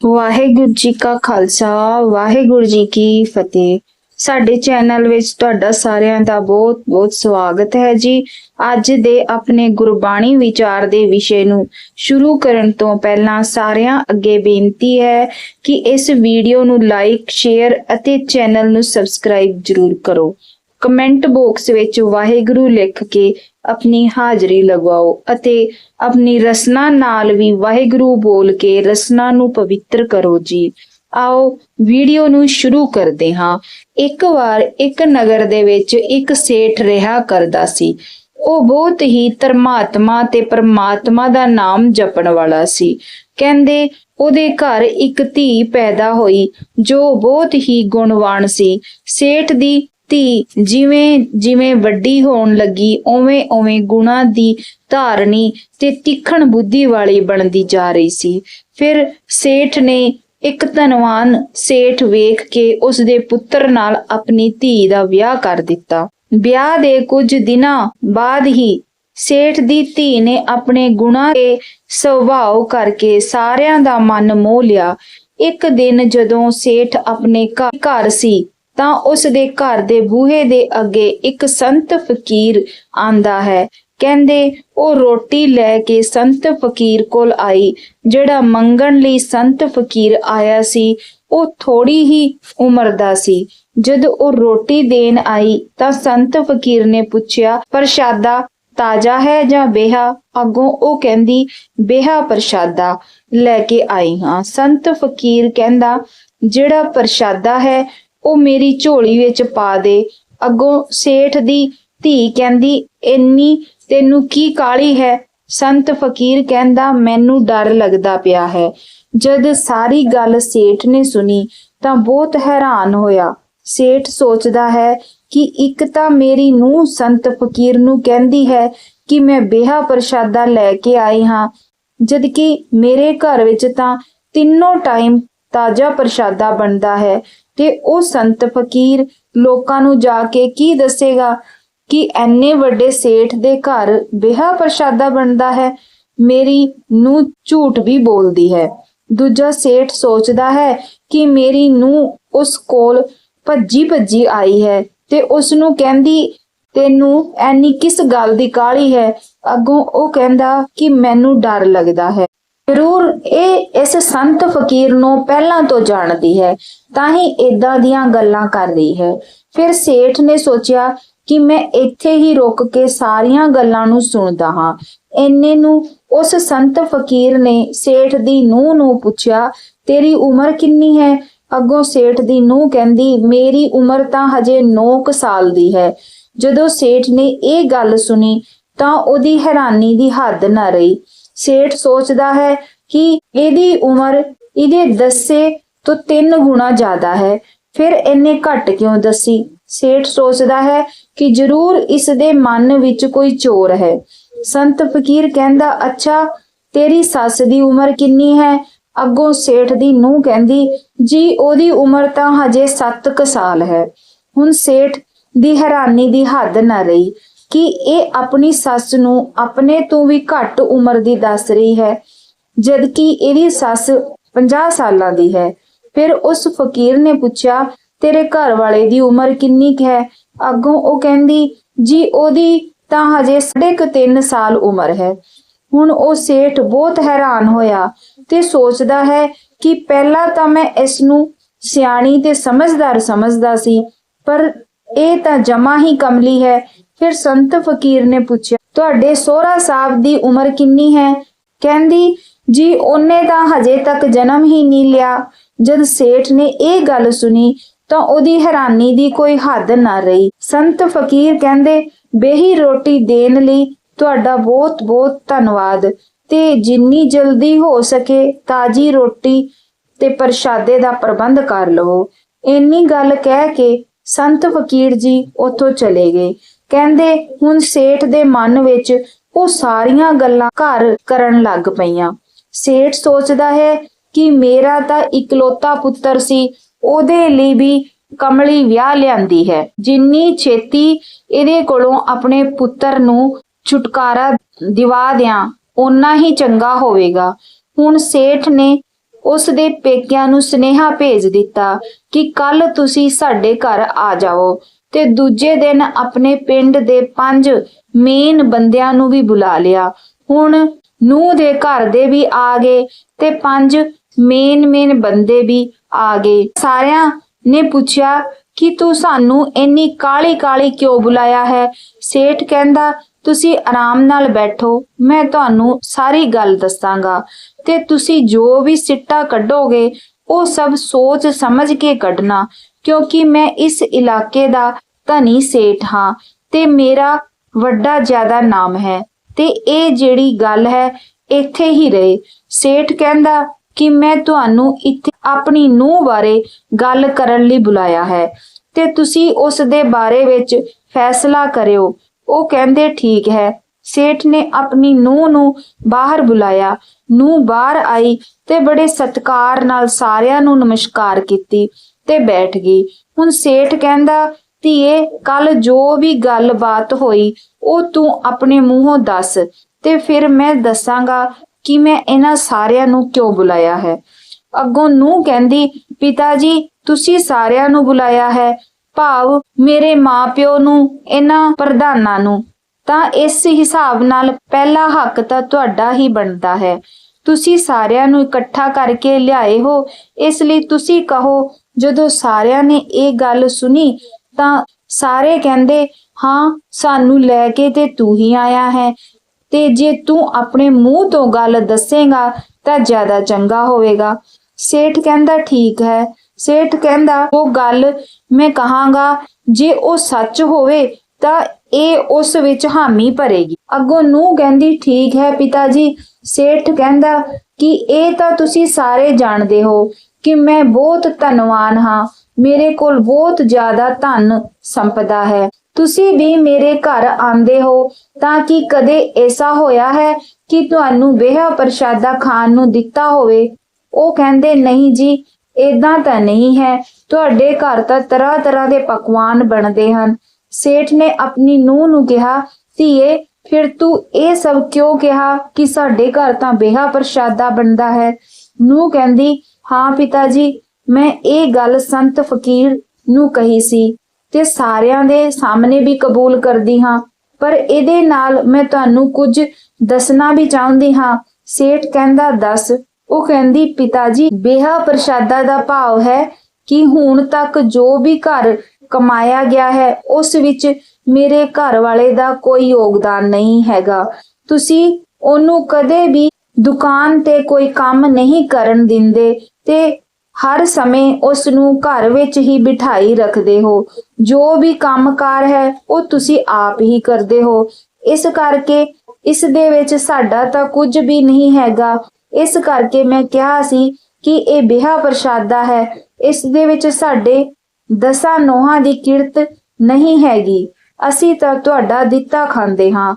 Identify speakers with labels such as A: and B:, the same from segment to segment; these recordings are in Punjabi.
A: ਵਾਹਿਗੁਰੂ ਜੀ ਕਾ ਖਾਲਸਾ, ਵਾਹਿਗੁਰੂ ਜੀ ਕੀ ਫਤਿਹ। ਸਾਡੇ ਚੈਨਲ ਵਿੱਚ ਤੁਹਾਡਾ ਸਾਰਿਆਂ ਦਾ ਬਹੁਤ ਬਹੁਤ ਸਵਾਗਤ ਹੈ ਜੀ। ਅੱਜ ਦੇ ਆਪਣੇ ਗੁਰਬਾਣੀ ਵਿਚਾਰ ਦੇ ਵਿਸ਼ੇ ਨੂੰ ਸ਼ੁਰੂ ਕਰਨ ਤੋਂ ਪਹਿਲਾਂ ਸਾਰਿਆਂ ਅੱਗੇ ਬੇਨਤੀ ਹੈ ਕਿ ਇਸ ਵੀਡੀਓ ਨੂੰ ਲਾਈਕ, ਸ਼ੇਅਰ ਅਤੇ ਚੈਨਲ ਨੂੰ ਸਬਸਕ੍ਰਾਈਬ ਜ਼ਰੂਰ ਕਰੋ। ਕਮੈਂਟ ਬਾਕਸ ਵਿੱਚ ਵਾਹਿਗੁਰੂ ਲਿਖ ਕੇ ਆਪਣੀ ਹਾਜ਼ਰੀ ਲਗਵਾਓ ਅਤੇ ਆਪਣੀ ਰਸਨਾ ਨਾਲ ਵੀ ਵਾਹਿਗੁਰੂ ਬੋਲ ਕੇ ਰਸਨਾ ਨੂੰ ਪਵਿੱਤਰ ਕਰੋ ਜੀ। ਆਓ ਵੀਡੀਓ ਨੂੰ ਸ਼ੁਰੂ ਕਰਦੇ ਹਾਂ। ਇੱਕ ਵਾਰ ਇੱਕ ਨਗਰ ਦੇ ਵਿੱਚ ਇੱਕ ਸੇਠ ਰਿਹਾ ਕਰਦਾ ਸੀ। ਉਹ ਬਹੁਤ ਹੀ ਧਰਮਾਤਮਾ ਤੇ ਪਰਮਾਤਮਾ ਦਾ ਨਾਮ ਜਪਣ ਵਾਲਾ ਸੀ। ਕਹਿੰਦੇ ਉਹਦੇ ਘਰ ਇੱਕ ਧੀ ਪੈਦਾ ਹੋਈ ਜੋ ਬਹੁਤ ਹੀ ਗੁਣਵਾਨ ਸੀ। ਸੇਠ ਦੀ ਧੀ ਜਿਵੇਂ ਜਿਵੇਂ ਵੱਡੀ ਹੋਣ ਲੱਗੀ ਓਵੇਂ ਓਵੇਂ ਗੁਣਾ ਦੀ ਧਾਰਨੀ ਤੇ ਤਿੱਖਣ ਬੁੱਧੀ ਵਾਲੀ ਬਣਦੀ ਜਾ ਰਹੀ ਸੀ। ਫਿਰ ਸੇਠ ਨੇ ਇੱਕ ਧਨਵਾਨ ਸੇਠ ਵੇਖ ਕੇ ਉਸ ਦੇ ਪੁੱਤਰ ਨਾਲ ਆਪਣੀ ਧੀ ਦਾ ਵਿਆਹ ਕਰ ਦਿੱਤਾ। ਵਿਆਹ ਦੇ ਕੁਝ ਦਿਨਾਂ ਬਾਅਦ ਹੀ ਸੇਠ ਦੀ ਧੀ ਨੇ ਆਪਣੇ ਗੁਣਾਂ ਦੇ ਸੁਭਾਅ ਕਰਕੇ ਸਾਰਿਆਂ ਦਾ ਮਨ ਮੋਹ ਲਿਆ। ਇੱਕ ਦਿਨ ਜਦੋਂ ਸੇਠ ਆਪਣੇ ਘ- ਘਰ ਸੀ ਤਾਂ ਉਸ ਦੇ ਘਰ ਦੇ ਬੂਹੇ ਦੇ ਅੱਗੇ ਇੱਕ ਸੰਤ ਫਕੀਰ ਆਂਦਾ ਹੈ। ਕਹਿੰਦੇ, ਉਹ ਰੋਟੀ ਲੈ ਕੇ ਸੰਤ ਫਕੀਰ ਕੋਲ ਆਈ, ਜਿਹੜਾ ਮੰਗਣ ਲਈ ਸੰਤ ਫਕੀਰ ਆਇਆ ਸੀ, ਉਹ ਥੋੜੀ ਹੀ ਉਮਰ ਦਾ ਸੀ। ਜਦ ਉਹ ਰੋਟੀ ਦੇਣ ਆਈ, ਤਾਂ ਸੰਤ ਫਕੀਰ ਨੇ ਪੁੱਛਿਆ, ਪ੍ਰਸ਼ਾਦਾ ਤਾਜ਼ਾ ਹੈ ਜਾਂ ਬੇਹਾ? ਅੱਗੋਂ ਉਹ ਕਹਿੰਦੀ, ਬੇਹਾ ਪ੍ਰਸ਼ਾਦਾ ਲੈ ਕੇ ਆਈ ਹਾਂ। ਸੰਤ ਫਕੀਰ ਕਹਿੰਦਾ, ਜਿਹੜਾ ਪ੍ਰਸ਼ਾਦਾ ਹੈ ਉਹ ਮੇਰੀ ਝੋਲੀ ਵਿੱਚ ਪਾ ਦੇ। ਅੱਗੋਂ ਸੇਠ ਦੀ ਧੀ ਕਹਿੰਦੀ, ਇੰਨੀ ਤੈਨੂੰ ਕੀ ਕਾਲੀ ਹੈ? ਸੰਤ ਫਕੀਰ ਕਹਿੰਦਾ, ਮੈਨੂੰ ਡਰ ਲੱਗਦਾ ਪਿਆ ਹੈ। ਜਦ ਸਾਰੀ ਗੱਲ ਸੇਠ ਨੇ ਸੁਣੀ ਤਾਂ ਬਹੁਤ ਹੈਰਾਨ ਹੋਇਆ। ਸੇਠ ਸੋਚਦਾ ਹੈ ਕਿ ਇੱਕ ਤਾਂ ਮੇਰੀ ਨੂੰਹ ਸੰਤ ਫਕੀਰ ਨੂੰ ਕਹਿੰਦੀ ਹੈ ਕਿ ਮੈਂ ਬੇਹਾ ਪ੍ਰਸ਼ਾਦਾ ਲੈ ਕੇ ਆਈ ਹਾਂ ਜਦ ਕਿ ਮੇਰੇ ਘਰ ਵਿੱਚ ਤਾਂ ਤਿੰਨੋਂ ਟਾਈਮ ਤਾਜ਼ਾ ਪ੍ਰਸ਼ਾਦਾ ਬਣਦਾ ਹੈ। ਤੇ ਉਹ ਸੰਤ ਫਕੀਰ ਲੋਕਾਂ ਨੂੰ ਜਾ ਕੇ ਕੀ ਦੱਸੇਗਾ ਕਿ ਐਨੇ ਵੱਡੇ ਸੇਠ ਦੇ ਘਰ ਬਿਹਾ ਪ੍ਰਸ਼ਾਦਾ ਬਣਦਾ ਹੈ, ਮੇਰੀ ਨੂੰ ਝੂਠ ਵੀ ਬੋਲਦੀ ਹੈ। ਦੂਜਾ ਸੇਠ ਸੋਚਦਾ ਹੈ ਕਿ ਮੇਰੀ ਨੂੰ ਉਸ ਕੋਲ ਭੱਜੀ ਭੱਜੀ ਆਈ ਹੈ ਤੇ ਉਸ ਨੂੰ ਕਹਿੰਦੀ, ਤੈਨੂੰ ਐਨੀ ਕਿਸ ਗੱਲ ਦੀ ਕਾਹਲੀ ਹੈ? ਅੱਗੋਂ ਉਹ ਕਹਿੰਦਾ ਕਿ ਮੈਨੂੰ ਡਰ ਲੱਗਦਾ ਹੈ। ਜ਼ਰੂਰ ਇਹ ਇਸ ਸੰਤ ਫਕੀਰ ਨੂੰ ਪਹਿਲਾਂ ਤੋਂ ਜਾਣਦੀ ਹੈ, ਤਾਂ ਹੀ ਇਦਾਂ ਦੀਆਂ ਗੱਲਾਂ ਕਰ ਰਹੀ ਹੈ। ਫਿਰ ਸੇਠ ਨੇ ਸੋਚਿਆ ਕਿ ਮੈਂ ਇੱਥੇ ਹੀ ਰੁਕ ਕੇ ਸਾਰੀਆਂ ਗੱਲਾਂ ਨੂੰ ਸੁਣਦਾ ਹਾਂ। ਇੰਨੇ ਨੂੰ ਉਸ ਸੰਤ ਫਕੀਰ ਨੇ ਸੇਠ ਦੀ ਨੂੰਹ ਨੂੰ ਪੁੱਛਿਆ, ਤੇਰੀ ਉਮਰ ਕਿੰਨੀ ਹੈ? ਅੱਗੋਂ ਸੇਠ ਦੀ ਨੂੰਹ ਕਹਿੰਦੀ, ਮੇਰੀ ਉਮਰ ਤਾਂ ਹਜੇ 9 ਸਾਲ ਦੀ ਹੈ। ਜਦੋਂ ਸੇਠ ਨੇ ਇਹ ਗੱਲ ਸੁਣੀ, ਤਾਂ ਉਹਦੀ ਹੈਰਾਨੀ ਦੀ ਹੱਦ ਨਾ ਰਹੀ। ਸੇਠ ਸੋਚਦਾ ਹੈ ਕਿ ਇਹਦੀ ਉਮਰ ਇਹਦੇ ਦੱਸੇ ਤੋਂ ਤਿੰਨ ਗੁਣਾ ਜ਼ਿਆਦਾ ਹੈ। ਫਿਰ ਇਹਨੇ ਘੱਟ ਕਿਉਂ ਦੱਸੀ? ਸੇਠ ਸੋਚਦਾ ਹੈ ਕਿ ਜ਼ਰੂਰ ਇਸ ਦੇ ਮਨ ਵਿੱਚ ਕੋਈ ਚੋਰ ਹੈ। ਸੰਤ ਫਕੀਰ ਕਹਿੰਦਾ, ਅੱਛਾ, ਤੇਰੀ ਸੱਸ ਦੀ ਉਮਰ ਕਿੰਨੀ ਹੈ? ਅੱਗੋਂ ਸੇਠ ਦੀ ਨੂੰਹ ਕਹਿੰਦੀ, ਜੀ, ਉਹਦੀ ਉਮਰ ਤਾਂ ਹਜੇ 7 ਸਾਲ ਹੈ। ਹੁਣ ਸੇਠ ਦੀ ਹੈਰਾਨੀ ਦੀ ਹੱਦ ਨਾ ਰਹੀ। ਕਿ ਇਹ ਆਪਣੀ ਸੱਸ ਨੂੰ ਆਪਣੇ ਤੋਂ ਵੀ ਘੱਟ ਉਮਰ ਦੀ ਦੱਸ ਰਹੀ ਹੈ, ਜਦਕਿ ਇਹਦੀ ਸੱਸ 50 ਸਾਲਾਂ ਦੀ ਹੈ। ਫਿਰ ਉਸ ਫਕੀਰ ਨੇ ਪੁੱਛਿਆ, ਤੇਰੇ ਘਰ ਵਾਲੇ ਦੀ ਉਮਰ ਕਿੰਨੀ ਕੁ ਹੈ? ਅੱਗੋਂ ਉਹ ਕਹਿੰਦੀ, ਜੀ, ਉਹਦੀ ਤਾਂ ਹਜੇ 3.5 ਸਾਲ ਉਮਰ ਹੈ। ਹੁਣ ਉਹ ਸੇਠ ਬਹੁਤ ਹੈਰਾਨ ਹੋਇਆ ਤੇ ਸੋਚਦਾ ਹੈ ਕਿ ਪਹਿਲਾਂ ਤਾਂ ਮੈਂ ਇਸ ਨੂੰ ਸਿਆਣੀ ਤੇ ਸਮਝਦਾਰ ਸਮਝਦਾ ਸੀ, ਪਰ ਇਹ ਤਾਂ ਜਮਾ ਹੀ ਕਮਲੀ ਹੈ ਫਿਰ ਸੰਤ ਫਕੀਰ ਨੇ ਪੁੱਛਿਆ, ਤੁਹਾਡੇ ਸੋਹਰਾ ਸਾਹਿਬ ਦੀ ਉਮਰ ਕਿੰਨੀ ਹੈ? ਕਹਿੰਦੀ, ਜੀ, ਉਹਨੇ ਤਾਂ ਹਜੇ ਤੱਕ ਜਨਮ ਹੀ ਨਹੀਂ ਲਿਆ। ਜਦ ਸੇਠ ਨੇ ਇਹ ਗੱਲ ਸੁਣੀ, ਤਾਂ ਉਹਦੀ ਹੈਰਾਨੀ ਦੀ ਕੋਈ ਹੱਦ ਨਾ ਰਹੀ। ਸੰਤ ਫਕੀਰ ਕਹਿੰਦੇ, ਬੇਹੀ ਰੋਟੀ ਦੇਣ ਲਈ ਤੁਹਾਡਾ ਬਹੁਤ ਬਹੁਤ ਧੰਨਵਾਦ ਤੇ ਜਿੰਨੀ ਜਲਦੀ ਹੋ ਸਕੇ ਤਾਜੀ ਰੋਟੀ ਤੇ ਪ੍ਰਸ਼ਾਦੇ ਦਾ ਪ੍ਰਬੰਧ ਕਰ ਲਵੋ। ਇੰਨੀ ਗੱਲ ਕਹਿ ਕੇ ਸੰਤ ਫਕੀਰ ਜੀ ਉੱਥੋਂ ਚਲੇ ਗਏ। ਕਹਿੰਦੇ ਹੁਣ ਸੇਠ ਦੇ ਮਨ ਵਿੱਚ ਉਹ ਸਾਰੀਆਂ ਗੱਲਾਂ ਘਰ ਕਰਨ ਲੱਗ ਪਈਆਂ। ਸੇਠ ਸੋਚਦਾ ਹੈ ਕਿ ਮੇਰਾ ਤਾਂ ਇਕਲੌਤਾ ਪੁੱਤਰ ਸੀ, ਉਹਦੇ ਲਈ ਵੀ ਕਮਲੀ ਵਿਆਹ ਲਿਆਂਦੀ ਹੈ। ਜਿੰਨੀ ਛੇਤੀ ਇਹਦੇ ਕੋਲੋਂ ਆਪਣੇ ਪੁੱਤਰ ਨੂੰ ਛੁਟਕਾਰਾ ਦਿਵਾ ਦਿਆਂ, ਓਨਾ ਹੀ ਚੰਗਾ ਹੋਵੇਗਾ। ਹੁਣ ਸੇਠ ਨੇ ਉਸ ਦੇ ਪੇਕਿਆਂ ਨੂੰ ਸੁਨੇਹਾ ਭੇਜ ਦਿੱਤਾ ਕਿ ਕੱਲ ਤੁਸੀਂ ਸਾਡੇ ਘਰ ਆ ਜਾਓ। ਤੇ ਦੂਜੇ ਦਿਨ ਆਪਣੇ ਪਿੰਡ ਦੇ ਪੰਜ ਮੇਨ ਬੰਦਿਆਂ ਨੂੰ ਵੀ ਬੁਲਾ ਲਿਆ। ਹੁਣ ਨੂੰ ਦੇ ਘਰ ਦੇ ਵੀ ਆ ਗਏ ਤੇ ਪੰਜ ਮੇਨ ਮੇਨ ਬੰਦੇ ਵੀ ਆ ਗਏ। ਸਾਰਿਆਂ ਨੇ ਪੁੱਛਿਆ ਕਿ ਤੂੰ ਸਾਨੂੰ ਇੰਨੀ ਕਾਲੀ ਕਾਲੀ ਕਿਉਂ ਬੁਲਾਇਆ ਹੈ? ਸੇਠ ਕਹਿੰਦਾ, ਤੁਸੀਂ ਆਰਾਮ ਨਾਲ ਬੈਠੋ, ਮੈਂ ਤੁਹਾਨੂੰ ਸਾਰੀ ਗੱਲ ਦੱਸਾਂਗਾ। ਤੇ ਤੁਸੀਂ ਜੋ ਵੀ ਸਿੱਟਾ ਕੱਢੋਗੇ, ਉਹ ਸਭ ਸੋਚ ਸਮਝ ਕੇ ਕੱਢਣਾ। ਕਿਉਂਕਿ ਮੈਂ ਇਸ ਇਲਾਕੇ ਦਾ ਧਨੀ ਸੇਠ ਹਾਂ ਤੇ ਮੇਰਾ ਵੱਡਾ ਜ਼ਿਆਦਾ ਨਾਮ ਹੈ ਤੇ ਇਹ ਜਿਹੜੀ ਗੱਲ ਹੈ ਇੱਥੇ ਹੀ ਰਹੇ। ਸੇਠ ਕਹਿੰਦਾ ਕਿ ਮੈਂ ਤੁਹਾਨੂੰ ਇੱਥੇ ਆਪਣੀ ਨੂੰਹ ਬਾਰੇ ਗੱਲ ਕਰਨ ਲਈ ਬੁਲਾਇਆ ਹੈ ਤੇ ਤੁਸੀਂ ਉਸ ਦੇ ਬਾਰੇ ਵਿੱਚ ਫੈਸਲਾ ਕਰਿਓ। ਉਹ ਕਹਿੰਦੇ, ਠੀਕ ਹੈ। ਸੇਠ ਨੇ ਆਪਣੀ ਨੂੰਹ ਨੂੰ ਬਾਹਰ ਬੁਲਾਇਆ। ਨੂੰਹ ਬਾਹਰ ਆਈ ਤੇ ਬੜੇ ਸਤਿਕਾਰ ਨਾਲ ਸਾਰਿਆਂ ਨੂੰ ਨਮਸਕਾਰ ਕੀਤੀ। ਤੇ ਬੈਠ ਗਈ। ਹੁਣ ਸੇਠ ਕਹਿੰਦਾ, ਧੀਏ ਕੱਲ ਜੋ ਵੀ ਗੱਲਬਾਤ ਹੋਈ, ਉਹ ਤੂੰ ਆਪਣੇ ਮੂੰਹੋਂ ਦੱਸ ਤੇ ਫਿਰ ਮੈਂ ਦੱਸਾਂਗਾ ਕਿ ਮੈਂ ਇਹਨਾਂ ਸਾਰਿਆਂ ਨੂੰ ਕਿਉਂ ਬੁਲਾਇਆ ਹੈ। ਅੱਗੋਂ ਨੂੰ ਕਹਿੰਦੀ, ਪਿਤਾ ਜੀ, ਤੁਸੀਂ ਸਾਰਿਆਂ ਨੂੰ ਬੁਲਾਇਆ ਹੈ। ਭਾਵ ਮੇਰੇ ਮਾਪਿਓ ਨੂੰ, ਇਹਨਾਂ ਪ੍ਰਧਾਨਾਂ ਨੂੰ। ਤਾਂ ਇਸ ਹਿਸਾਬ ਨਾਲ ਪਹਿਲਾ ਹੱਕ ਤਾਂ ਤੁਹਾਡਾ ਹੀ ਬਣਦਾ ਹੈ। ਤੁਸੀਂ ਸਾਰਿਆਂ ਨੂੰ ਇਕੱਠਾ ਕਰਕੇ ਲਿਆਏ ਹੋ, ਇਸ ਲਈ ਤੁਸੀਂ ਕਹੋ ਜਦੋਂ ਸਾਰਿਆਂ ਨੇ ਇਹ ਗੱਲ ਸੁਣੀ ਤਾਂ ਸਾਰੇ ਕਹਿੰਦੇ, ਹਾਂ, ਸਾਨੂੰ ਲੈ ਕੇ ਤੇ ਤੂੰ ਹੀ ਆਇਆ ਹੈ। ਤੇ ਜੇ ਤੂੰ ਆਪਣੇ ਮੂੰਹ ਤੋਂ ਗੱਲ ਦੱਸੇਗਾ ਤਾਂ ਜ਼ਿਆਦਾ ਚੰਗਾ ਹੋਵੇਗਾ। ਸੇਠ ਕਹਿੰਦਾ, ਠੀਕ ਹੈ। ਸੇਠ ਕਹਿੰਦਾ, ਉਹ ਗੱਲ ਮੈਂ ਕਹਾਂਗਾ, ਜੇ ਉਹ ਸੱਚ ਹੋਵੇ ਤਾਂ ਇਹ ਉਸ ਵਿੱਚ ਹਾਮੀ ਭਰੇਗੀ। ਅੱਗੋਂ ਨੂੰ ਕਹਿੰਦੀ, ਠੀਕ ਹੈ ਪਿਤਾ ਜੀ। ਸੇਠ ਕਹਿੰਦਾ, ਕਿ ਇਹ ਤਾਂ ਤੁਸੀਂ ਸਾਰੇ ਜਾਣਦੇ ਹੋ? ਕਿ ਮੈਂ ਬਹੁਤ ਧਨਵਾਨ ਹਾਂ। ਮੇਰੇ ਕੋਲ ਬਹੁਤ ਜ਼ਿਆਦਾ ਧਨ ਸੰਪਦਾ ਹੈ। ਤੁਸੀਂ ਵੀ ਮੇਰੇ ਘਰ ਆਉਂਦੇ ਹੋ ਤਾਂ ਕਿ ਕਦੇ ਐਸਾ ਹੋਇਆ ਹੈ ਕਿ ਤੁਹਾਨੂੰ ਵਿਆਹ ਪ੍ਰਸ਼ਾਦਾ ਖਾਣ ਨੂੰ ਦਿੱਤਾ ਹੋਵੇ? ਉਹ ਕਹਿੰਦੇ, ਨਹੀਂ ਜੀ ਇਦਾਂ ਤਾਂ ਨਹੀਂ ਹੈ। ਤੁਹਾਡੇ ਘਰ ਤਾਂ ਤਰ੍ਹਾਂ ਤਰ੍ਹਾਂ ਦੇ ਪਕਵਾਨ ਬਣਦੇ ਹਨ। ਸੇਠ ਨੇ ਆਪਣੀ ਨੂੰਹ ਨੂੰ ਕਿਹਾ, ਧੀਏ, ਫਿਰ ਤੂੰ ਇਹ ਸਭ ਕਿਉਂ ਕਿਹਾ ਕਿ ਸਾਡੇ ਘਰ ਤਾਂ ਵਿਆਹ ਪ੍ਰਸ਼ਾਦਾ ਬਣਦਾ ਹੈ? ਨੂੰਹ ਕਹਿੰਦੀ ਹਾਂ ਪਿਤਾ ਜੀ ਮੈਂ ਇਹ ਗੱਲ ਸੰਤ ਫਕੀਰ ਨੂੰ ਕਹੀ ਸੀ ਤੇ ਸਾਰਿਆਂ ਦੇ ਸਾਹਮਣੇ ਵੀ ਕਬੂਲ ਕਰਦੀ ਹਾਂ, ਪਰ ਇਹਦੇ ਨਾਲ ਮੈਂ ਤੁਹਾਨੂੰ ਕੁਝ ਦੱਸਣਾ ਵੀ ਚਾਹੁੰਦੀ ਹਾਂ। ਸੇਠ ਕਹਿੰਦਾ, ਦੱਸ। ਉਹ ਕਹਿੰਦੀ ਪਿਤਾ ਜੀ ਬੇਹਾ ਪ੍ਰਸ਼ਾਦਾ ਦਾ ਭਾਵ ਹੈ ਕਿ ਹੁਣ ਤੱਕ ਜੋ ਵੀ ਘਰ ਕਮਾਇਆ ਗਿਆ ਹੈ, ਉਸ ਵਿੱਚ ਮੇਰੇ ਘਰ ਵਾਲੇ ਦਾ ਕੋਈ ਯੋਗਦਾਨ ਨਹੀਂ ਹੈਗਾ। ਤੁਸੀਂ ਉਹਨੂੰ ਕਦੇ ਵੀ ਦੁਕਾਨ ਤੇ ਕੋਈ ਕੰਮ ਨਹੀਂ ਕਰਨ ਦਿੰਦੇ ਤੇ ਹਰ ਸਮੇਂ ਉਸ ਨੂੰ ਘਰ ਵਿੱਚ ਹੀ ਬਿਠਾਈ ਰੱਖਦੇ ਹੋ। ਜੋ ਵੀ ਕੰਮਕਾਰ ਹੈ, ਉਹ ਤੁਸੀਂ ਆਪ ਹੀ ਕਰਦੇ ਹੋ। ਇਸ ਕਰਕੇ ਇਸ ਦੇ ਵਿੱਚ ਸਾਡਾ ਤਾਂ ਕੁਝ ਵੀ ਨਹੀਂ ਹੈਗਾ। ਇਸ ਕਰਕੇ ਮੈਂ ਕਿਹਾ ਸੀ ਕਿ ਇਹ ਬਿਹਾ ਪ੍ਰਸ਼ਾਦਾ ਹੈ। ਇਸ ਦੇ ਵਿੱਚ ਸਾਡੇ ਦਸਾਂ ਨੋਹਾਂ ਦੀ ਕਿਰਤ ਨਹੀਂ ਹੈਗੀ। ਅਸੀਂ ਤਾਂ ਤੁਹਾਡਾ ਦਿੱਤਾ ਖਾਂਦੇ ਹਾਂ।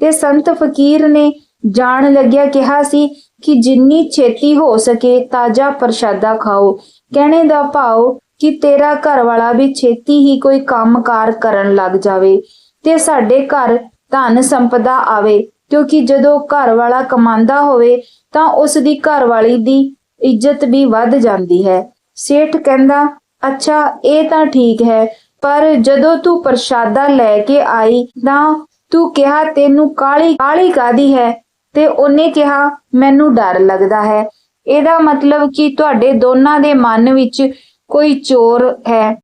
A: ਤੇ ਸੰਤ ਫਕੀਰ ਨੇ ਜਾਣ ਲੱਗਿਆ ਕਿਹਾ ਸੀ ਕਿ ਜਿੰਨੀ ਛੇਤੀ ਹੋ ਸਕੇ ਤਾਜ਼ਾ ਪ੍ਰਸ਼ਾਦਾ ਖਾਓ। ਕਹਿਣੇ ਦਾ ਭਾਵ ਕਿ ਤੇਰਾ ਘਰ ਵਾਲਾ ਵੀ ਛੇਤੀ ਹੀ ਕੋਈ ਕੰਮਕਾਰ ਕਰਨ ਲੱਗ ਜਾਵੇ ਤੇ ਸਾਡੇ ਘਰ ਧਨ ਸੰਪਦਾ ਆਵੇ, ਕਿਉਂਕਿ ਜਦੋਂ ਘਰ ਵਾਲਾ ਕਮਾਉਂਦਾ ਹੋਵੇ ਤਾਂ ਉਸ ਦੀ ਘਰ ਵਾਲੀ ਦੀ ਇੱਜ਼ਤ ਵੀ ਵੱਧ ਜਾਂਦੀ ਹੈ। ਸੇਠ ਕਹਿੰਦਾ, ਅੱਛਾ, ਇਹ ਤਾਂ ਠੀਕ ਹੈ, ਪਰ ਜਦੋਂ ਤੂੰ ਪ੍ਰਸ਼ਾਦਾ ਲੈ ਕੇ ਆਈ ਤਾਂ ਤੂੰ ਕਿਹਾ ਤੈਨੂੰ ਕਾਲੀ ਕਾਲੀ ਕਾਦੀ ਹੈ? ਤੇ ਉਹਨੇ ਕਿਹਾ, ਮੈਨੂੰ ਡਰ ਲੱਗਦਾ ਹੈ। ਇਹਦਾ ਮਤਲਬ ਕਿ ਤੁਹਾਡੇ ਦੋਨਾਂ ਦੇ ਮਨ ਵਿੱਚ ਕੋਈ ਚੋਰ ਹੈ।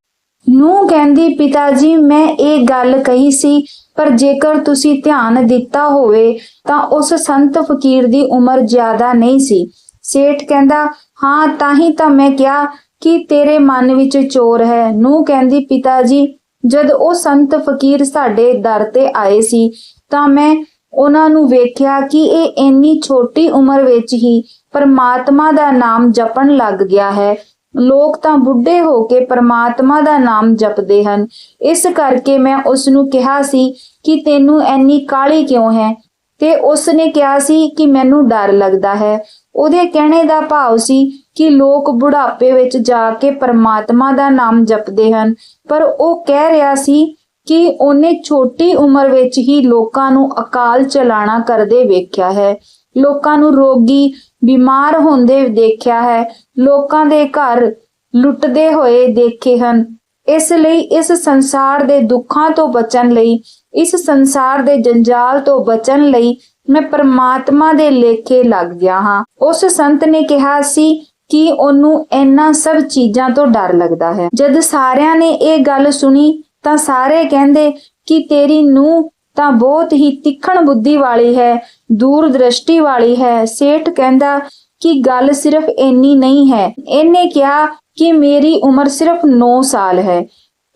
A: ਨੂੰ ਕਹਿੰਦੀ ਪਿਤਾ ਜੀ ਮੈਂ ਇਹ ਗੱਲ ਕਹੀ ਸੀ, ਪਰ ਜੇਕਰ ਤੁਸੀਂ ਧਿਆਨ ਦਿੱਤਾ ਹੋਵੇ, ਤਾਂ ਉਸ ਸੰਤ ਫਕੀਰ ਦੀ ਉਮਰ ਜ਼ਿਆਦਾ ਨਹੀਂ ਸੀ। ਸੇਠ ਕਹਿੰਦਾ, ਹਾਂ, ਤਾਂ ਹੀ ਤਾਂ ਮੈਂ ਕਿਹਾ ਕਿ ਤੇਰੇ ਮਨ ਵਿੱਚ ਚੋਰ ਹੈ। ਨੂੰ ਕਹਿੰਦੀ ਪਿਤਾ ਜੀ ਜਦ ਉਹ ਸੰਤ ਫਕੀਰ ਸਾਡੇ ਦਰ ਤੇ ਆਏ ਸੀ, ਤਾਂ ਮੈਂ ਉਹਨਾਂ ਨੂੰ ਵੇਖਿਆ ਕਿ ਇਹ ਇੰਨੀ ਛੋਟੀ ਉਮਰ ਵਿੱਚ ਹੀ ਪਰਮਾਤਮਾ ਦਾ ਨਾਮ ਜਪਣ ਲੱਗ ਗਿਆ ਹੈ। ਲੋਕ ਤਾਂ ਬੁੱਢੇ ਹੋ ਕੇ ਪਰਮਾਤਮਾ ਦਾ ਨਾਮ ਜਪਦੇ ਹਨ। ਇਸ ਕਰਕੇ ਮੈਂ ਉਸ ਨੂੰ ਕਿਹਾ ਸੀ ਕਿ ਤੈਨੂੰ ਇੰਨੀ ਕਾਲੀ ਕਿਉਂ ਹੈ? ਤੇ ਉਸ ਨੇ ਕਿਹਾ ਸੀ ਕਿ ਮੈਨੂੰ ਡਰ ਲੱਗਦਾ ਹੈ। ਉਹਦੇ ਕਹਿਣੇ ਦਾ ਭਾਵ ਸੀ ਕਿ ਲੋਕ ਬੁਢਾਪੇ ਵਿੱਚ ਜਾ ਕੇ ਪਰਮਾਤਮਾ ਦਾ ਨਾਮ ਜਪਦੇ ਹਨ। ਪਰ ਉਹ ਕਹਿ ਰਿਹਾ ਸੀ ਕਿ ਉਹਨੇ ਛੋਟੀ ਉਮਰ ਵਿੱਚ ਹੀ ਲੋਕਾਂ ਨੂੰ ਅਕਾਲ ਚਲਾਣਾ ਕਰਦੇ ਵੇਖਿਆ ਹੈ। ਲੋਕਾਂ ਨੂੰ ਰੋਗੀ, ਬਿਮਾਰ ਹੁੰਦੇ ਦੇਖਿਆ ਹੈ। ਲੋਕਾਂ ਦੇ ਘਰ ਲੁੱਟਦੇ ਹੋਏ ਦੇਖੇ ਹਨ। ਇਸ ਲਈ ਇਸ ਸੰਸਾਰ ਦੇ ਦੁੱਖਾਂ ਤੋਂ ਬਚਣ ਲਈ, ਇਸ ਸੰਸਾਰ ਦੇ ਜੰਜਾਲ ਤੋਂ ਬਚਣ ਲਈ ਮੈਂ ਪਰਮਾਤਮਾ ਦੇ ਲੇਖੇ ਲੱਗ ਗਿਆ ਹਾਂ। ਉਸ ਸੰਤ ਨੇ ਕਿਹਾ ਸੀ ਕਿ ਉਹਨੂੰ ਇਹਨਾਂ ਸਭ ਚੀਜ਼ਾਂ ਤੋਂ ਡਰ ਲੱਗਦਾ ਹੈ। ਜਦ ਸਾਰਿਆਂ ਨੇ ਇਹ ਗੱਲ ਸੁਣੀ ਤਾਂ ਸਾਰੇ ਕਹਿੰਦੇ ਕਿ ਤੇਰੀ ਨੂੰ ਤਾਂ ਬਹੁਤ ਹੀ ਤਿੱਖਣ ਬੁੱਧੀ ਵਾਲੀ ਹੈ ਦੂਰ ਦ੍ਰਿਸ਼ਟੀ ਵਾਲੀ ਹੈ। ਸੇਠ ਕਹਿੰਦਾ ਕਿ ਗੱਲ ਸਿਰਫ ਇੰਨੀ ਨਹੀਂ ਹੈ। ਇਹਨੇ ਕਿਹਾ ਕਿ ਮੇਰੀ ਉਮਰ ਸਿਰਫ 9 ਸਾਲ ਹੈ।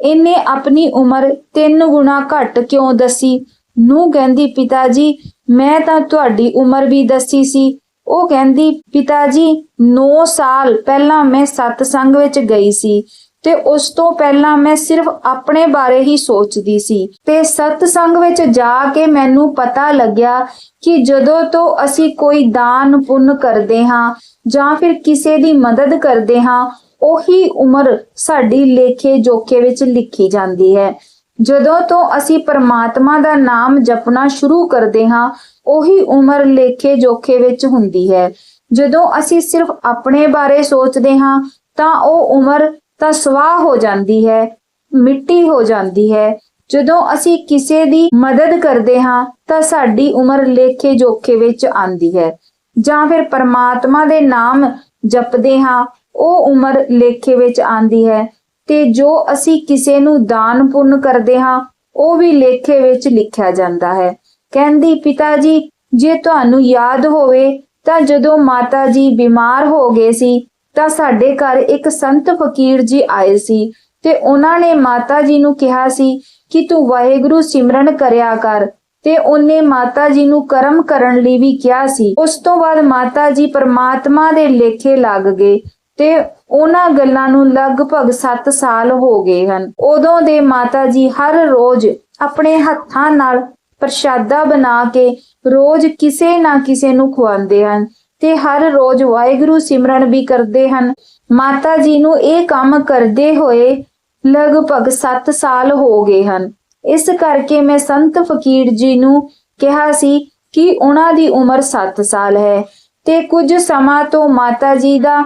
A: ਇਹਨੇ ਆਪਣੀ ਉਮਰ 3 ਗੁਣਾ ਘੱਟ ਕਿਉਂ ਦੱਸੀ? ਨੂੰ ਕਹਿੰਦੀ ਪਿਤਾ ਜੀ ਮੈਂ ਤਾਂ ਤੁਹਾਡੀ ਉਮਰ ਵੀ ਦੱਸੀ ਸੀ। ਉਹ ਕਹਿੰਦੀ ਪਿਤਾ ਜੀ 9 ਸਾਲ ਪਹਿਲਾਂ ਮੈਂ ਸਤਸੰਗ ਵਿੱਚ ਗਈ ਸੀ। ਤੇ ਉਸ ਤੋਂ ਪਹਿਲਾਂ ਮੈਂ ਸਿਰਫ ਆਪਣੇ ਬਾਰੇ ਹੀ ਸੋਚਦੀ ਸੀ। ਤੇ ਸਤਸੰਗ ਵਿੱਚ ਜਾ ਕੇ ਮੈਨੂੰ ਪਤਾ ਲੱਗਿਆ ਕਿ ਜਦੋਂ ਤੋਂ ਅਸੀਂ ਕੋਈ ਦਾਨ ਪੁੰਨ ਕਰਦੇ ਹਾਂ ਜਾਂ ਫਿਰ ਕਿਸੇ ਦੀ ਮਦਦ ਕਰਦੇ ਹਾਂ, ਉਹੀ ਉਮਰ ਸਾਡੀ ਲੇਖੇ ਜੋਖੇ ਵਿੱਚ ਲਿਖੀ ਜਾਂਦੀ ਹੈ। ਜਦੋਂ ਤੋਂ ਅਸੀਂ ਪਰਮਾਤਮਾ ਦਾ ਨਾਮ ਜਪਣਾ ਸ਼ੁਰੂ ਕਰਦੇ ਹਾਂ, ਉਹੀ ਉਮਰ ਲੇਖੇ ਜੋਖੇ ਵਿੱਚ ਹੁੰਦੀ ਹੈ। ਜਦੋਂ ਅਸੀਂ ਸਿਰਫ ਆਪਣੇ ਬਾਰੇ ਸੋਚਦੇ ਹਾਂ, ਤਾਂ ਉਹ ਉਮਰ ਤਾਂ ਸਵਾਹ ਹੋ ਜਾਂਦੀ ਹੈ, ਮਿੱਟੀ ਹੋ ਜਾਂਦੀ ਹੈ। ਜਦੋਂ ਅਸੀਂ ਕਿਸੇ ਦੀ ਮਦਦ ਕਰਦੇ ਹਾਂ, ਤਾਂ ਸਾਡੀ ਉਮਰ ਲੇਖੇ ਜੋਖੇ ਵਿੱਚ ਆਂਦੀ ਹੈ। ਜਾਂ ਫਿਰ ਪਰਮਾਤਮਾ ਦੇ ਨਾਮ ਜਪਦੇ ਹਾਂ, ਉਹ ਉਮਰ ਲੇਖੇ ਵਿੱਚ ਆਂਦੀ ਹੈ। ਤੇ ਜੋ ਅਸੀਂ ਕਿਸੇ ਨੂੰ ਦਾਨ ਪੁੰਨ ਕਰਦੇ ਹਾਂ, ਉਹ ਵੀ ਲੇਖੇ ਵਿੱਚ ਲਿਖਿਆ ਜਾਂਦਾ ਹੈ। ਕਹਿੰਦੀ, ਪਿਤਾ ਜੀ, ਜੇ ਤੁਹਾਨੂੰ ਯਾਦ ਹੋਵੇ, ਤਾਂ ਜਦੋਂ ਮਾਤਾ ਜੀ ਬਿਮਾਰ ਹੋ ਗਏ ਸੀ ਤਾਂ ਸਾਡੇ ਘਰ ਇੱਕ ਸੰਤ ਫਕੀਰ ਜੀ ਆਏ ਸੀ ਤੇ ਉਹਨਾਂ ਨੇ ਮਾਤਾ ਜੀ ਨੂੰ ਕਿਹਾ ਸੀ ਕਿ ਤੂੰ ਵਾਹਿਗੁਰੂ ਸਿਮਰਨ ਕਰਿਆ ਕਰ ਤੇ ਉਹਨੇ ਮਾਤਾ ਜੀ ਨੂੰ ਕਰਮ ਕਰਨ ਲਈ ਵੀ ਕਿਹਾ ਸੀ। ਉਸ ਤੋਂ ਬਾਅਦ ਮਾਤਾ ਜੀ ਪਰਮਾਤਮਾ ਦੇ ਲੇਖੇ ਲੱਗ ਗਏ ਤੇ ਉਹਨਾਂ ਗੱਲਾਂ ਨੂੰ ਲਗਭਗ 7 ਸਾਲ ਹੋ ਗਏ ਹਨ। ਉਦੋਂ ਦੇ ਮਾਤਾ ਜੀ ਹਰ ਰੋਜ਼ ਆਪਣੇ ਹੱਥਾਂ ਨਾਲ ਪ੍ਰਸ਼ਾਦਾ ਬਣਾ ਕੇ ਰੋਜ਼ ਕਿਸੇ ਨਾ ਕਿਸੇ ਨੂੰ ਖਵਾਉਂਦੇ ਹਨ ਤੇ ਹਰ ਰੋਜ਼ ਵਾਹਿਗੁਰੂ ਸਿਮਰਨ ਵੀ ਕਰਦੇ ਹਨ। ਮਾਤਾ ਜੀ ਨੂੰ ਇਹ ਕੰਮ ਕਰਦੇ ਹੋਏ ਲਗਭਗ 7 ਸਾਲ ਹੋ ਗਏ ਹਨ। ਇਸ ਕਰਕੇ ਮੈਂ ਸੰਤ ਫਕੀਰ ਜੀ ਨੂੰ ਕਿਹਾ ਸੀ ਕਿ ਉਹਨਾਂ ਦੀ ਉਮਰ 7 ਸਾਲ ਹੈ ਤੇ ਕੁਝ ਸਮਾਂ ਤੋਂ ਮਾਤਾ ਜੀ ਦਾ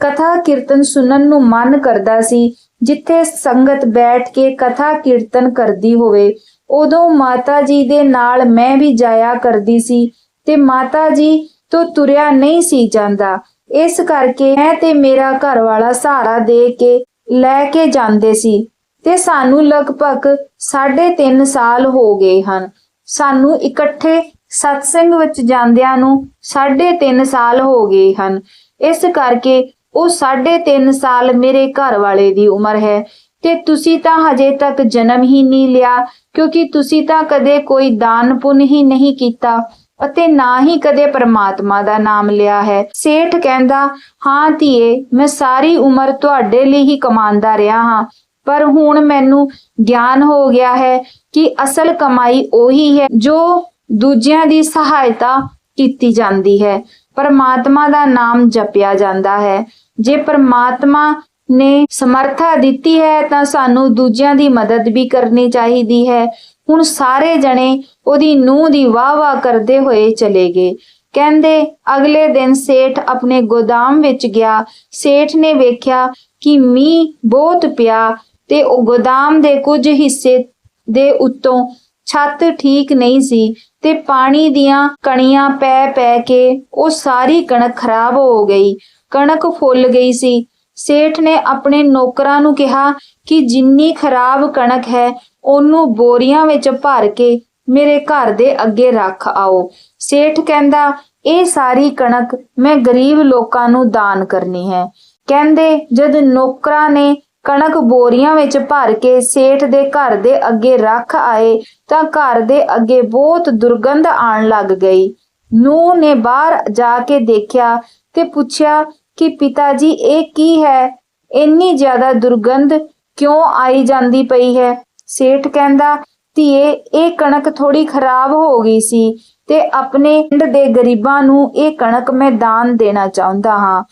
A: ਕਥਾ ਕੀਰਤਨ ਸੁਣਨ ਨੂੰ ਮਨ ਕਰਦਾ ਸੀ, ਜਿੱਥੇ ਸੰਗਤ ਬੈਠ ਕੇ ਕਥਾ ਕੀਰਤਨ ਕਰਦੀ ਹੋਵੇ। ਉਦੋਂ ਮਾਤਾ ਜੀ ਦੇ ਨਾਲ ਮੈਂ ਵੀ ਜਾਇਆ ਕਰਦੀ ਸੀ ਤੇ ਮਾਤਾ ਜੀ ਤੋਂ ਤੁਰਿਆ ਨਹੀਂ ਸੀ ਜਾਂਦਾ। ਇਸ ਕਰਕੇ ਮੈਂ ਤੇ ਮੇਰਾ ਘਰ ਵਾਲਾ ਸਹਾਰਾ ਦੇ ਕੇ ਲੈ ਕੇ ਜਾਂਦੇ ਸੀ ਤੇ ਸਾਨੂੰ ਲਗਭਗ 3.5 ਸਾਲ ਹੋ ਗਏ ਹਨ। ਸਾਨੂੰ ਇਕੱਠੇ ਸਤਸੰਗ ਵਿੱਚ ਜਾਂਦਿਆਂ ਨੂੰ 3.5 ਸਾਲ ਹੋ ਗਏ ਹਨ। ਇਸ ਕਰਕੇ ਉਹ 3.5 ਸਾਲ ਮੇਰੇ ਘਰ ਵਾਲੇ ਦੀ ਉਮਰ ਹੈ ਤੇ ਤੁਸੀਂ ਤਾਂ ਹਜੇ ਤੱਕ ਜਨਮ ਹੀ ਨਹੀਂ ਲਿਆ ਕਿਉਂਕਿ ਤੁਸੀਂ ਤਾਂ ਕਦੇ ਕੋਈ ਦਾਨ ਪੁੰਨ ਹੀ ਨਹੀਂ ਕੀਤਾ। ਅਤੇ ਨਾ ਹੀ ਕਦੇ ਪਰਮਾਤਮਾ ਦਾ ਨਾਮ ਲਿਆ ਹੈ। ਸੇਠ ਕਹਿੰਦਾ, ਹਾਂ ਧੀਏ, ਮੈਂ ਸਾਰੀ ਉਮਰ ਤੁਹਾਡੇ ਲਈ ਹੀ ਕਮਾਉਂਦਾ ਰਿਹਾ ਹਾਂ। ਪਰ ਹੁਣ ਮੈਨੂੰ ਗਿਆਨ ਹੋ ਗਿਆ ਹੈ ਕਿ ਅਸਲ ਕਮਾਈ ਉਹੀ ਹੈ ਜੋ ਦੂਜਿਆਂ ਦੀ ਸਹਾਇਤਾ ਕੀਤੀ ਜਾਂਦੀ ਹੈ। ਪਰਮਾਤਮਾ ਦਾ ਨਾਮ ਜਪਿਆ ਜਾਂਦਾ ਹੈ। ਜੇ ਪਰਮਾਤਮਾ ਨੇ ਸਮਰੱਥਾ ਦਿੱਤੀ ਹੈ ਤਾਂ ਸਾਨੂੰ ਦੂਜਿਆਂ ਦੀ ਮਦਦ ਵੀ ਕਰਨੀ ਚਾਹੀਦੀ ਹੈ। ਹੁਣ ਸਾਰੇ ਜਣੇ ਉਹਦੀ ਨੂੰਹ ਦੀ ਵਾਹ-ਵਾਹ ਕਰਦੇ ਹੋਏ ਚਲੇ ਗਏ। ਕਹਿੰਦੇ, ਅਗਲੇ ਦਿਨ ਸੇਠ ਆਪਣੇ ਗੋਦਾਮ ਵਿੱਚ ਗਿਆ। ਸੇਠ ਨੇ ਵੇਖਿਆ ਕਿ ਮੀਂਹ ਬਹੁਤ ਪਿਆ ਤੇ ਉਹ ਗੋਦਾਮ ਦੇ ਕੁਝ ਹਿੱਸੇ ਦੇ ਉੱਤੋਂ ਛੱਤ ਠੀਕ ਨਹੀਂ ਸੀ ਤੇ ਪਾਣੀ ਦੀਆਂ ਕਣੀਆਂ ਪੈ ਪੈ ਕੇ ਉਹ ਸਾਰੀ ਕਣਕ ਖਰਾਬ ਹੋ ਗਈ। ਕਣਕ ਫੁੱਲ ਗਈ ਸੀ। ਸੇਠ ਨੇ ਆਪਣੇ ਨੌਕਰਾਂ ਨੂੰ ਕਿਹਾ ਕਿ ਜਿੰਨੀ ਖਰਾਬ ਕਣਕ ਹੈ, ਉਹਨੂੰ ਬੋਰੀਆਂ ਵਿੱਚ ਭਰ ਕੇ ਮੇਰੇ ਘਰ ਦੇ ਅੱਗੇ ਰੱਖ ਆਓ। ਸੇਠ ਕਹਿੰਦਾ, ਇਹ ਸਾਰੀ ਕਣਕ ਮੈਂ ਗਰੀਬ ਲੋਕਾਂ ਨੂੰ ਦਾਨ ਕਰਨੀ ਹੈ। ਕਹਿੰਦੇ, ਜਦ ਨੌਕਰਾਂ ਨੇ ਕਣਕ ਬੋਰੀਆਂ ਵਿੱਚ ਭਰ ਕੇ ਸੇਠ ਦੇ ਘਰ ਦੇ ਅੱਗੇ ਰੱਖ ਆਏ, ਤਾਂ ਘਰ ਦੇ ਅੱਗੇ ਬਹੁਤ ਦੁਰਗੰਧ ਆਣ ਲੱਗ ਗਈ। ਨੂੰ ਨੇ ਬਾਹਰ ਜਾ ਕੇ ਦੇਖਿਆ ਤੇ ਪੁੱਛਿਆ ਕਿ ਪਿਤਾ ਜੀ ਇਹ ਕੀ ਹੈ? ਇੰਨੀ ਜ਼ਿਆਦਾ ਦੁਰਗੰਧ ਕਿਉਂ ਆਈ ਜਾਂਦੀ ਪਈ ਹੈ? ਸੇਠ ਕਹਿੰਦਾ, ਧੀਏ, ਇਹ ਕਣਕ ਥੋੜੀ ਖਰਾਬ ਹੋ ਗਈ ਸੀ ਤੇ ਆਪਣੇ ਪਿੰਡ ਦੇ ਗਰੀਬਾਂ ਨੂੰ ਇਹ ਕਣਕ ਮੈਂ ਦਾਨ ਦੇਣਾ ਚਾਹੁੰਦਾ ਹਾਂ।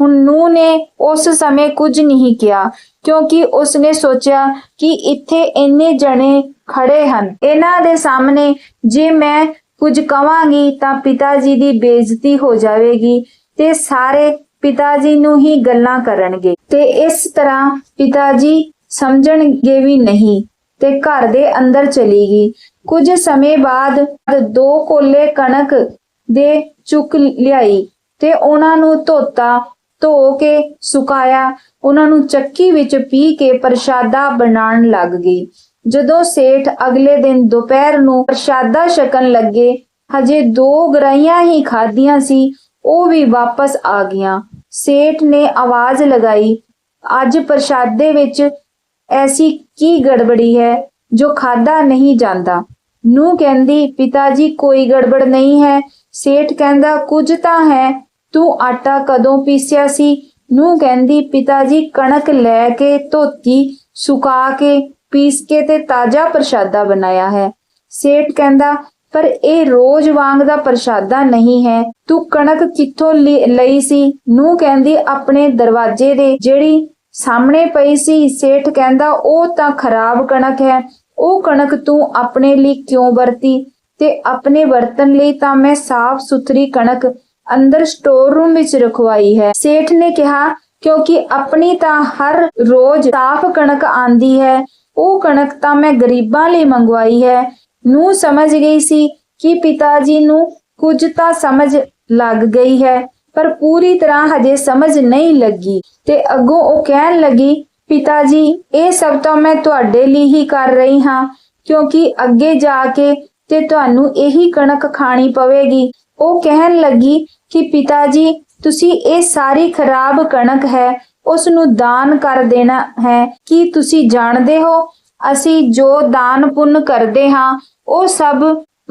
A: ਹੁਣ ਨੂੰ ਨੇ ਉਸ ਸਮੇਂ ਕੁਝ ਨਹੀਂ ਕਿਹਾ, ਕਿਉਂਕਿ ਉਸਨੇ ਸੋਚਿਆ ਕਿ ਇੱਥੇ ਇੰਨੇ ਜਣੇ ਖੜੇ ਹਨ। ਇਹਨਾਂ ਦੇ ਸਾਹਮਣੇ ਜੇ ਮੈਂ ਕੁਝ ਕਵਾਂਗੀ ਤਾਂ ਪਿਤਾ ਜੀ ਦੀ ਬੇਇੱਜ਼ਤੀ ਹੋ ਜਾਵੇਗੀ ਤੇ ਸਾਰੇ ਪਿਤਾ ਜੀ ਨੂੰ ਹੀ ਗੱਲਾਂ ਕਰਨਗੇ। ਤੇ ਇਸ ਤਰ੍ਹਾਂ ਪਿਤਾ ਜੀ ਸਮਝਣਗੇ ਵੀ ਨਹੀਂ ਤੇ ਘਰ ਦੇ ਅੰਦਰ ਚਲੀ ਗਈ। ਕੁਝ ਸਮੇਂ ਬਾਅਦ ਦੋ ਕੋਲੇ ਕਣਕ ਦੇ ਚੁੱਕ ਲਿਆਈ ਤੇ ਉਹਨਾਂ ਨੂੰ ਧੋਤਾ, ਧੋ ਕੇ ਸੁਕਾਇਆ। ਉਹਨਾਂ ਨੂੰ ਚੱਕੀ ਵਿੱਚ ਪੀ ਕੇ ਪ੍ਰਸ਼ਾਦਾ ਬਣਾਉਣ ਲੱਗ ਗਈ। ਜਦੋਂ ਸੇਠ ਅਗਲੇ ਦਿਨ ਦੁਪਹਿਰ ਨੂੰ ਪ੍ਰਸ਼ਾਦਾ ਛਕਣ ਲੱਗੇ, ਹਜੇ ਦੋ ਗਰਾਈਆਂ ਹੀ ਖਾਧੀਆਂ ਸੀ ਉਹ ਵੀ ਵਾਪਸ ਆ ਗਈਆਂ। ਸੇਠ ਨੇ ਆਵਾਜ਼ ਲਗਾਈ, ਅੱਜ ਪ੍ਰਸ਼ਾਦੇ ਵਿੱਚ ਐਸੀ ਕੀ ਗੜਬੜੀ ਹੈ ਜੋ ਖਾਦਾ ਨਹੀਂ ਜਾਂਦਾ? ਨੂੰ ਕਹਿੰਦੀ ਪਿਤਾ ਜੀ ਕੋਈ ਗੜਬੜ ਨਹੀਂ ਹੈ। ਸੇਠ ਕਹਿੰਦਾ, ਕੁਝ ਤਾਂ ਹੈ। ਤੂੰ ਆਟਾ ਕਦੋਂ ਪੀਸਿਆ ਸੀ? ਨੂੰ ਕਹਿੰਦੀ ਪਿਤਾ ਜੀ ਕਣਕ ਲੈ ਕੇ, ਧੋਤੀ, ਸੁਕਾ ਕੇ, ਪੀਸ ਕੇ ਤੇ ਤਾਜ਼ਾ ਪ੍ਰਸ਼ਾਦਾ ਬਣਾਇਆ ਹੈ। ਸੇਠ ਕਹਿੰਦਾ ਪਰ ਇਹ ਰੋਜ਼ ਵਾਂਗ ਦਾ ਪ੍ਰਸ਼ਾਦਾ ਨਹੀਂ ਹੈ। ਤੂੰ ਕਣਕ ਕਿੱਥੋਂ ਲਿ- ਲਈ ਸੀ? ਨੂੰ ਕਹਿੰਦੀ, ਆਪਣੇ ਦਰਵਾਜ਼ੇ ਦੇ ਜਿਹੜੀ ਸਾਹਮਣੇ ਪਈ ਸੀ, ਸੇਠ ਕਹਿੰਦਾ, ਉਹ ਤਾਂ ਖਰਾਬ ਕਣਕ ਹੈ। ਉਹ ਕਣਕ ਤੂੰ ਆਪਣੇ ਲਈ ਕਿਉਂ ਵਰਤੀ? ਤੇ ਆਪਣੇ ਵਰਤਨ ਲਈ ਤਾਂ ਮੈਂ ਸਾਫ਼ ਸੁਥਰੀ ਕਣਕ ਅੰਦਰ ਸਟੋਰ ਰੂਮ ਵਿੱਚ ਰਖਵਾਈ ਹੈ। ਸੇਠ ਨੇ ਕਿਹਾ, ਕਿਉਂਕਿ ਆਪਣੀ ਤਾਂ ਹਰ ਰੋਜ਼ ਸਾਫ਼ ਕਣਕ ਆਂਦੀ ਹੈ, ਉਹ ਕਣਕ ਤਾਂ ਮੈਂ ਗਰੀਬਾਂ ਲਈ ਮੰਗਵਾਈ ਹੈ। ਨੂੰ ਸਮਝ ਗਈ ਸੀ ਕਿ ਪਿਤਾ ਜੀ ਨੂੰ ਕੁਝ ਤਾਂ ਸਮਝ ਲੱਗ ਗਈ ਹੈ, ਪਰ ਪੂਰੀ ਤਰ੍ਹਾਂ ਹਜੇ ਸਮਝ ਨਹੀਂ ਲੱਗੀ ਤੇ ਅੱਗੋਂ ਉਹ ਕਹਿਣ ਲੱਗੀ ਪਿਤਾ ਜੀ ਇਹ ਸਭ ਤਾਂ ਮੈਂ ਤੁਹਾਡੇ ਲਈ ਹੀ ਕਰ ਰਹੀ ਹਾਂ, ਕਿਉਂਕਿ ਅੱਗੇ ਜਾ ਕੇ ਤੇ ਤੁਹਾਨੂੰ ਇਹੀ ਕਣਕ ਖਾਣੀ ਪਵੇਗੀ। ਉਹ ਕਹਿਣ ਲੱਗੀ ਕਿ ਪਿਤਾ ਜੀ ਤੁਸੀਂ ਇਹ ਸਾਰੀ ਖਰਾਬ ਕਣਕ ਹੈ, ਉਸ ਨੂੰ ਦਾਨ ਕਰ ਦੇਣਾ ਹੈ, ਕੀ ਤੁਸੀਂ ਜਾਣਦੇ ਹੋ ਅਸੀਂ ਜੋ ਦਾਨ ਪੁੰਨ ਕਰਦੇ ਹਾਂ, ਉਹ ਸਭ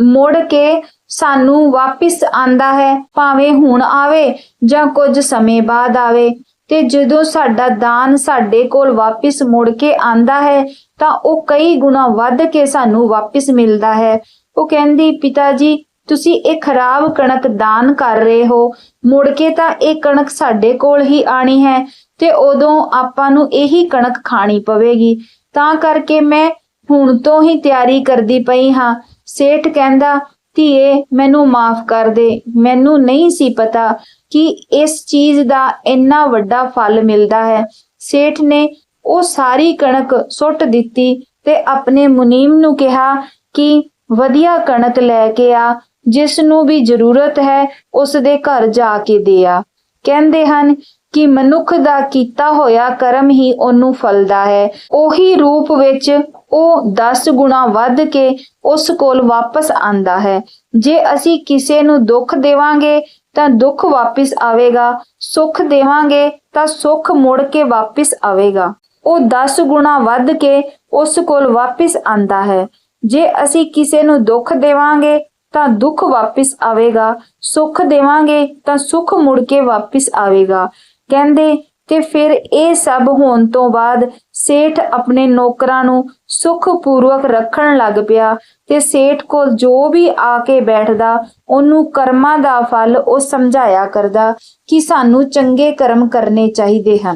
A: ਮੁੜ ਕੇ ਸਾਨੂੰ ਵਾਪਿਸ ਆਂਦਾ ਹੈ, ਭਾਵੇਂ ਹੁਣ ਆਵੇ ਜਾਂ ਕੁਝ ਸਮੇਂ ਬਾਅਦ ਆਵੇ। ਤੇ ਜਦੋਂ ਸਾਡਾ ਦਾਨ ਸਾਡੇ ਕੋਲ ਵਾਪਿਸ ਮੁੜ ਕੇ ਆਂਦਾ ਹੈ, ਤਾਂ ਉਹ ਕਈ ਗੁਣਾ ਵੱਧ ਕੇ ਸਾਨੂੰ ਵਾਪਿਸ ਮਿਲਦਾ ਹੈ। ਉਹ ਕਹਿੰਦੀ, ਪਿਤਾ ਜੀ, ਤੁਸੀਂ ਇਹ ਖਰਾਬ ਕਣਕ ਦਾਨ ਕਰ ਰਹੇ ਹੋ। ਮੁੜ ਕੇ ਤਾਂ ਇਹ ਕਣਕ ਸਾਡੇ ਕੋਲ ਹੀ ਆਣੀ ਹੈ ਤੇ ਉਦੋਂ ਆਪਾਂ ਨੂੰ ਇਹੀ ਕਣਕ ਖਾਣੀ ਪਵੇਗੀ। ਤਾਂ ਕਰਕੇ ਮੈਂ ਹੁਣ ਤੋਂ ਹੀ ਤਿਆਰੀ ਕਰਦੀ ਪਈ ਹਾਂ। ਸੇਠ ਕਹਿੰਦਾ, ਧੀਏ, ਮੈਨੂੰ ਮਾਫ ਕਰ ਦੇ। ਮੈਨੂੰ ਨਹੀਂ ਸੀ ਪਤਾ ਕਿ ਇਸ ਚੀਜ਼ ਦਾ ਇੰਨਾ ਵੱਡਾ ਫਲ ਮਿਲਦਾ ਹੈ। ਸੇਠ ਨੇ ਉਹ ਸਾਰੀ ਕਣਕ ਸੁੱਟ ਦਿੱਤੀ ਤੇ ਆਪਣੇ ਮੁਨੀਮ ਨੂੰ ਕਿਹਾ ਕਿ ਵਧੀਆ ਕਣਕ ਲੈ ਕੇ ਆ, ਜਿਸ ਨੂੰ ਵੀ ਜ਼ਰੂਰਤ ਹੈ, ਉਸ ਦੇ ਘਰ ਜਾ ਕੇ ਦੇ ਆ। ਕਹਿੰਦੇ ਹਨ ਕਿ ਮਨੁੱਖ ਦਾ ਕੀਤਾ ਹੋਇਆ ਕਰਮ ਹੀ ਉਹਨੂੰ ਫਲਦਾ ਹੈ। ਉਹੀ ਰੂਪ ਵਿੱਚ ਉਹ 10 ਗੁਣਾ ਵੱਧ ਕੇ ਉਸ ਕੋਲ ਵਾਪਸ ਆਂਦਾ ਹੈ। ਜੇ ਅਸੀਂ ਕਿਸੇ ਨੂੰ ਦੁੱਖ ਦੇਵਾਂਗੇ, ਤਾਂ ਦੁੱਖ ਵਾਪਸ ਆਵੇਗਾ। ਸੁੱਖ ਦੇਵਾਂਗੇ, ਤਾਂ ਸੁੱਖ ਮੁੜ ਕੇ ਵਾਪਸ ਆਵੇਗਾ। ਉਹ 10 ਗੁਣਾ ਵੱਧ ਕੇ ਉਸ ਕੋਲ ਵਾਪਸ ਆਂਦਾ ਹੈ। ਜੇ ਅਸੀਂ ਕਿਸੇ ਨੂੰ ਦੁੱਖ ਦੇਵਾਂਗੇ, ਤਾਂ ਦੁੱਖ ਵਾਪਸ ਆਵੇਗਾ। ਸੁੱਖ ਦੇਵਾਂਗੇ, ਤਾਂ ਸੁੱਖ ਮੁੜ ਕੇ ਵਾਪਸ ਆਵੇਗਾ। ਕਹਿੰਦੇ ਤੇ ਫਿਰ ਇਹ ਸਭ ਹੋਣ ਤੋਂ ਬਾਅਦ ਸੇਠ ਆਪਣੇ ਨੌਕਰਾਂ ਨੂੰ ਸੁਖ ਪੂਰਵਕ ਰੱਖਣ ਲੱਗ ਪਿਆ ਤੇ ਸੇਠ ਕੋਲ ਜੋ ਵੀ ਆ ਕੇ ਬੈਠਦਾ, ਉਹਨੂੰ ਕਰਮਾਂ ਦਾ ਫਲ ਉਹ ਸਮਝਾਇਆ ਕਰਦਾ ਕਿ ਸਾਨੂੰ ਚੰਗੇ ਕਰਮ ਕਰਨੇ ਚਾਹੀਦੇ ਹਨ।